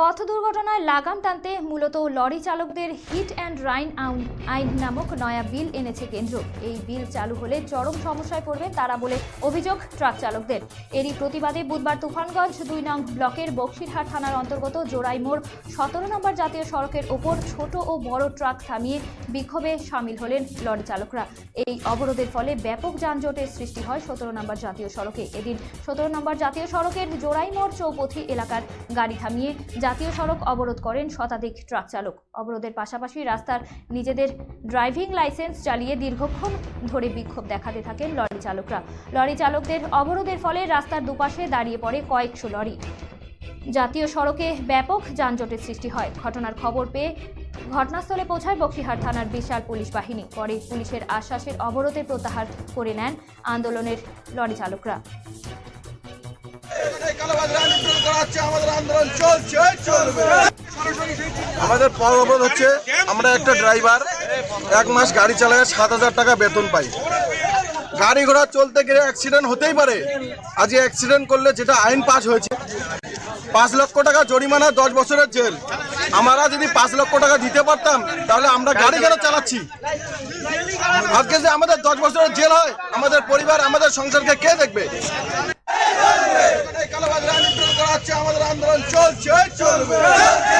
পথ দুর্ঘটনায় লাগাম টানতে মূলত লরি চালকদের হিট অ্যান্ড রাইন আইন নামক নয়া বিল এনেছে কেন্দ্র। এই বিল চালু হলে চরম সমস্যায় পড়বেন তারা বলে অভিযোগ ট্রাক চালকদের। এরই প্রতিবাদে বুধবার তুফানগঞ্জ দুই নং ব্লকের বক্সিরহাট থানার অন্তর্গত জোড়াই মোড় সতেরো নম্বর জাতীয় সড়কের ওপর ছোট ও বড় ট্রাক থামিয়ে বিক্ষোভে সামিল হলেন লরি চালকরা। এই অবরোধের ফলে ব্যাপক যানজটের সৃষ্টি হয় সতেরো নম্বর জাতীয় সড়কে। এদিন সতেরো নম্বর জাতীয় সড়কের জোড়াই মোড় চৌপথি এলাকার গাড়ি থামিয়ে জাতীয় সড়ক অবরোধ করেন শতাধিক ট্রাক চালক। অবরোধের পাশাপাশি রাস্তার নিজেদের ড্রাইভিং লাইসেন্স চালিয়ে দীর্ঘক্ষণ ধরে বিক্ষোভ দেখাতে থাকেন লরি চালকরা। লরি চালকদের অবরোধের ফলে রাস্তার দুপাশে দাঁড়িয়ে পড়ে কয়েকশো লরি। জাতীয় সড়কে ব্যাপক যানজটের সৃষ্টি হয়। ঘটনার খবর পেয়ে ঘটনাস্থলে পৌঁছায় বক্সিহাট থানার বিশাল পুলিশ বাহিনী। পরে পুলিশের আশ্বাসের অবরোধে প্রত্যাহার করে নেন আন্দোলনের লরি চালকরা। আমাদের পথ অবরোধ হচ্ছে, আমরা একটা ড্রাইভার, এক মাস গাড়ি চালায় সাত হাজার টাকা বেতন পাই। গাড়ি ঘোড়া চলতে গেলে অ্যাক্সিডেন্ট হতেই পারে। আজকে অ্যাক্সিডেন্ট করলে যেটা আইন পাস হয়েছে, পাঁচ লক্ষ টাকা জরিমানা, দশ বছরের জেল। আমরা যদি পাঁচ লক্ষ টাকা দিতে পারতাম, তাহলে আমরা গাড়ি কেন চালাচ্ছি। আজকে যে আমাদের দশ বছরের জেল হয়, আমাদের পরিবার, আমাদের সংসারকে কে দেখবে? আমাদের আন্দোলন চলছে। Canta,